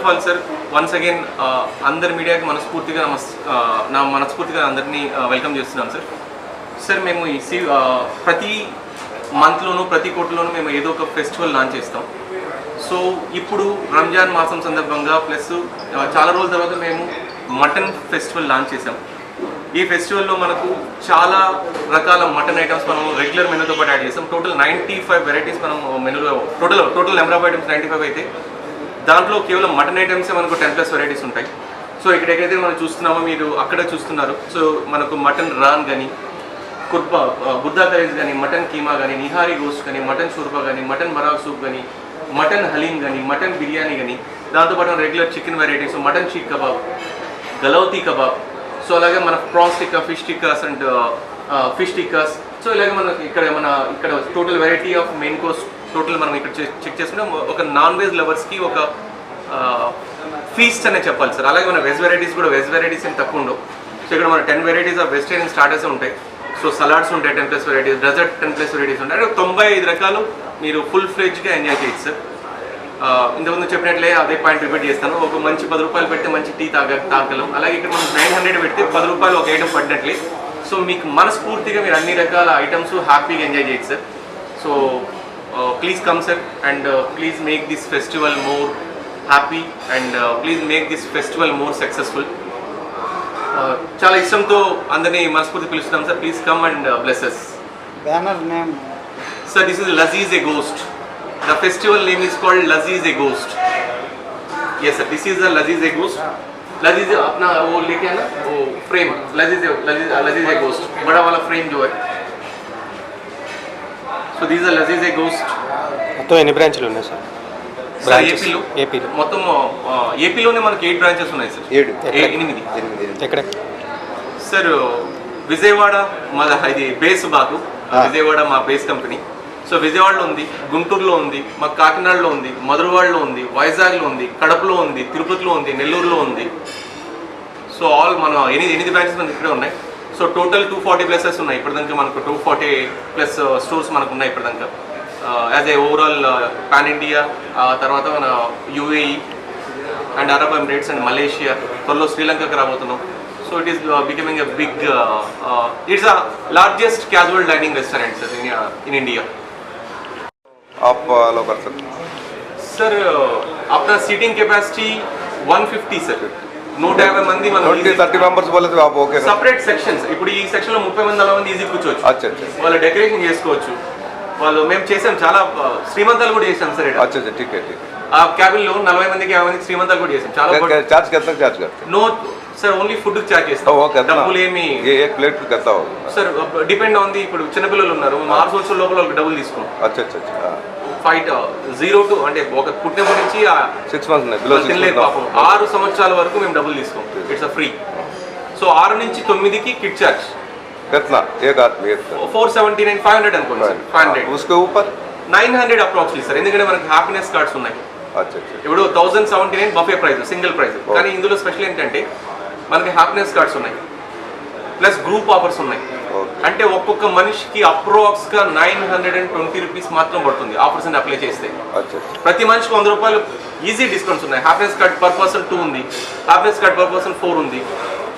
Of all sir once again అందరి మీడియాకి మనస్ఫూర్తిగా నమస్ నా మనస్ఫూర్తిగా అందరినీ వెల్కమ్ చేస్తున్నాం సార్ సార్ మేము ఈ సీ ప్రతి మంత్లోనూ ప్రతి కోట్లోనూ మేము ఏదో ఒక ఫెస్టివల్ లాంచ్ చేస్తాం. సో ఇప్పుడు రంజాన్ మాసం సందర్భంగా ప్లస్ చాలా రోజుల తర్వాత మేము మటన్ ఫెస్టివల్ లాంచ్ చేసాం ఈ ఫెస్టివల్లో మనకు చాలా రకాల మటన్ ఐటమ్స్ మనం రెగ్యులర్ మెనూతో పాటు యాడ్ చేసాం టోటల్ నైంటీ ఫైవ్ వెరైటీస్ మనం మెనూలో total total number of items ninety five అయితే దాంట్లో కేవలం మటన్ ఐటమ్సే మనకు టెన్ ప్లస్ వెరైటీస్ ఉంటాయి. సో ఇక్కడ ఎక్కడైతే మనం చూస్తున్నామో మీరు అక్కడ చూస్తున్నారు సో మనకు మటన్ రాన్ కానీ కుర్బా బుద్ధా కరీస్ కానీ మటన్ కీమా కానీ నిహారీ గోస్ట్ కానీ మటన్ షూర్బా కానీ మటన్ మరాగ్ సూప్ కానీ మటన్ హలీం కానీ మటన్ బిర్యానీ కానీ దాంతోపాటు regular chicken varieties mutton seekh kebab galouti kebab so అలాగే మన prawns tikka fish tikkas and fish tikkas so ఇలాగే మనకి ఇక్కడ మన ఇక్కడ total variety of main course total మనం ఇక్కడ చెక్ చేసుకుంటే ఒక నాన్ వెజ్ లవర్స్కి ఒక ఫీస్ట్ అనే చెప్పాలి సార్. అలాగే మన వెజ్ వెరైటీస్ కూడా వెజ్ వెరైటీస్ ఏం తక్కువ ఉండవు. సో ఇక్కడ మన ten varieties of vegetarian starters ఉంటాయి. సో సలాడ్స్ ఉంటాయి ten plus varieties dessert ten plus varieties ఉంటాయి. అంటే తొంభై ఐదు రకాలు మీరు ఫుల్ ఫ్లెడ్జ్గా ఎంజాయ్ చేయొచ్చు సార్. ఇంతకుముందు చెప్పినట్లే అదే పాయింట్ రిపీట్ చేస్తాను. ఒక మంచి పది రూపాయలు పెడితే మంచి టీ తాగ తాగలం అలాగే ఇక్కడ మనం నైన్ హండ్రెడ్ పెడితే పది రూపాయలు ఒక ఐటమ్ పడినట్లే. సో మీకు మనస్ఫూర్తిగా మీరు అన్ని రకాల ఐటమ్స్ హ్యాపీగా ఎంజాయ్ చేయొచ్చు sir. So Please come sir and please make this festival more happy and please make this festival more successful చాలా ఇష్టంతో అందరినీ మనస్ఫూర్తి పిలుస్తున్నాం sir please come and blesses banner name Sir, this is Laziz a Ghost. The festival name is called Laziz a Ghost. Yes, sir. This is the Laziz a Ghost. Laziz अपना वो लेके आना वो frame Laziz Laziz Laziz a Ghost बड़ा वाला frame जो है so these are Lazeez e Gosht మొత్తం ఎన్ని బ్రాంచ్లు ఉన్నాయి సార్. ఏపీలో ఏపీలో. మొత్తం ఏపీలోనే మనకి ఎయిట్ బ్రాంచెస్ ఉన్నాయి సార్ ఏడు. ఏ- ఎనిమిది. ఎక్కడ? సార్ విజయవాడ మా ఇది బేస్ మాకు. ఆ. విజయవాడ మా బేస్ కంపెనీ సో విజయవాడలో ఉంది గుంటూరులో ఉంది మా కాకినాడలో ఉంది మధురవాడలో ఉంది వైజాగ్లో ఉంది కడపలో ఉంది తిరుపతిలో ఉంది నెల్లూరులో ఉంది. సో ఆల్ మన ఎనిమిది ఎనిమిది బ్రాంచెస్ మనకి ఇక్కడే ఉన్నాయి. so total two forty places ఉన్నాయి ఇప్పటిదాకా మనకు టూ ఫార్టీ ప్లస్ స్టోర్స్ మనకు ఉన్నాయి ఇప్పటిదాకా as a overall pan India తర్వాత మన UAE and Arab Emirates and Malaysia త్వరలో శ్రీలంకకి రాబోతున్నాం so it is becoming a big it's a largest casual dining restaurant sir in in India आप लो कर सकते sir अपना सीटिंग कैपेसिटी 150 सर నూట యాభై మంది మనం thirty members okay separate sections ఇప్పుడు ఈ సెక్షన్లో ముప్పై మంది నలభై మంది ఈజీ కూర్చోవచ్చు. వాళ్ళు డెకరేషన్ చేసుకోవచ్చు. వాళ్ళు మేము చేసాం చాలా శ్రీమంతాలు కూడా చేసాం సరే ఆ క్యాబిన్లో నలభై మందికి యాభై మంది శ్రీమంతాలు కూడా చేసాం. చాలా charge charge no sir only food charge చేస్తాం. డబ్బులు ఏమి plate sir depend on the ఇప్పుడు చిన్నపిల్లలు ఉన్నారు. ఆరు సంవత్సరాల లోపల డబ్బులు తీసుకున్నాం ఫైట్ జీరో టు అంటే ఒక పుట్టినప్పటి నుంచి ఆ सिक्स मंथ नहीं बिलो వాళ్ళు सिक्स తినలేదు పాపం मंथ ఆరు సంవత్సరాల వరకు మేము డబ్బులు తీసుకోం ఇట్స్ అ ఫ్రీ సో ఆరు నుంచి తొమ్మిదికి కిట్ చార్జ్ कितना एक आदमी एक four seventy nine five hundred అనుకోండి సార్ ఫైవ్ హండ్రెడ్ उसके ऊपर నైన్ హండ్రెడ్ అప్రాక్స్లీ సార్ ఎందుకంటే మనకి హ్యాపీనెస్ కార్డ్స్ ఉన్నాయి अच्छा अच्छा ఇప్పుడు thousand seventy nine buffet price single price కానీ ఇందులో స్పెషల్ ఏంటంటే మనకి హ్యాపీనెస్ కార్డ్స్ ఉన్నాయి ప్లస్ గ్రూప్ ఆఫర్స్ ఉన్నాయి ओके అంటే ఒక్కొక్క మనిషికి అప్రోక్స్గా nine hundred and twenty rupees మాత్రం పడుతుంది ఆఫర్స్ అప్లై చేస్తే. ప్రతి మనిషికి వంద రూపాయలు ఈజీ డిస్కౌంట్స్ ఉన్నాయి. Happiness card per person two ఉంది. Happiness card per person four ఉంది.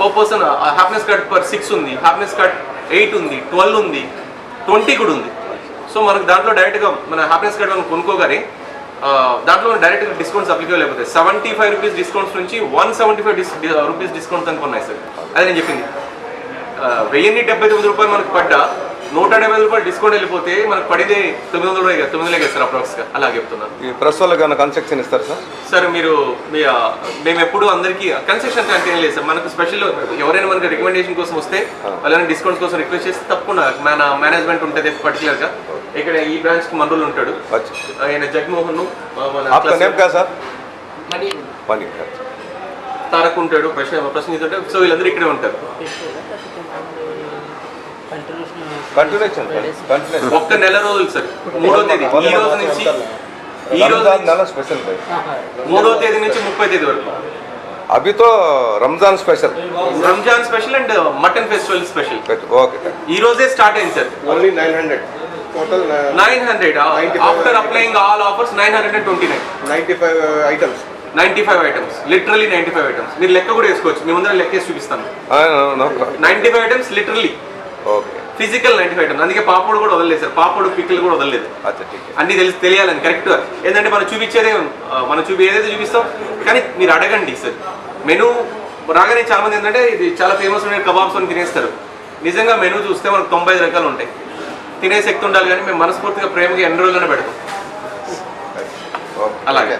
Per person happiness card per six ఉంది. హ్యాపీనెస్ కార్డ్ ఎయిట్ ఉంది. ట్వెల్వ్ ఉంది. ట్వంటీ కూడా ఉంది. సో మనకు దాంట్లో డైరెక్ట్గా మన హ్యాపీనెస్ కార్డ్ మనం కొనుక్కోగానే uh, దాంట్లో డైరెక్ట్ డిస్కౌంట్స్ అప్లికే లేకపోతే సెవెంటీ ఫైవ్ రూపీస్ డిస్కౌంట్స్ నుంచి one seventy five rupees discounts అనుకున్నాయి sir. అదే నేను చెప్పింది. వెయ్యిన్ని డెబ్బై తొమ్మిది రూపాయలు మనకు పడ్డా నూట డెబ్బై ఐదు రూపాయలు డిస్కౌంట్ వెళ్ళిపోతే మనకు పడేది తొమ్మిది వందల రూపాయలు తొమ్మిది వందలే కదా సార్ అప్రాక్స్గా అలా చెప్తున్నాను ఈ ప్రెస్ వాళ్ళకి ఏమైనా కన్స్ట్రక్షన్ ఇస్తారు సార్ సార్ మీరు మీ ఆ, మేము ఎప్పుడు అందరికీ కన్సెషన్ అంటే ఏం లేదు సార్ మనకు స్పెషల్ ఎవరైనా మనకి రికమెండేషన్ కోసం వస్తే వాళ్ళని డిస్కౌంట్స్ కోసం రిక్వెస్ట్ చేస్తే తప్పకుండా మన మేనేజ్మెంట్ ఉంటుంది పర్టికులర్గా ఇక్కడ ఈ బ్రాంచ్ కి మండలు ఉంటాడు अच्छा ఆయన జగన్మోహన్ మన आपका class- नेम क्या सर मनी తారక్ ఉంటాడు ప్రశ్న ప్రశ్నిత్ ఉంటాడు సో వీళ్ళందరూ ఇక్కడే ఉంటారు कंटिन्यूशन कंटिन्यूशन ఒక్క నెల రోజులు సార్. మూడో తేదీ. ఈ రోజు నుంచి ఈ రోజు స్పెషల్ మూడో తేదీ నుంచి ముప్పై తేదీ వరకు. అభితో Ramzan special. Ramzan special and mutton festival special. Okay. ఈ రోజే స్టార్ట్ అయింది sir. Only nine hundred total nine hundred after applying all offers nine hundred and twenty nine ninety five items ninety five items literally ninety five items మీరు లెక్క కూడా వేసుకోవచ్చు. మీ ముందర లెక్క వేసి చూపిస్తాను ninety five items literally physical ninety five items అందుకే పాపడు కూడా వదలలేదు సార్. పాపడు పిక్కలు కూడా వదలలేదు. అన్ని తెలిసి తెలియాలని కరెక్ట్గా ఏంటంటే మనం చూపించేదే మనం చూపి ఏదైతే చూపిస్తాం కానీ మీరు అడగండి సార్. మెనూ రాగానే చాలా మంది ఏంటంటే ఇది చాలా ఫేమస్ ఉండే కబాబ్స్ అని తినేస్తారు. నిజంగా మెనూ చూస్తే మనకు తొంభై ఐదు రకాలు ఉంటాయి. తినే శక్తి ఉండాలి కానీ మేము మనస్ఫూర్తిగా ప్రేమగా ఎన్ని రోజుల్లోనే పెడతాం. అలాగే.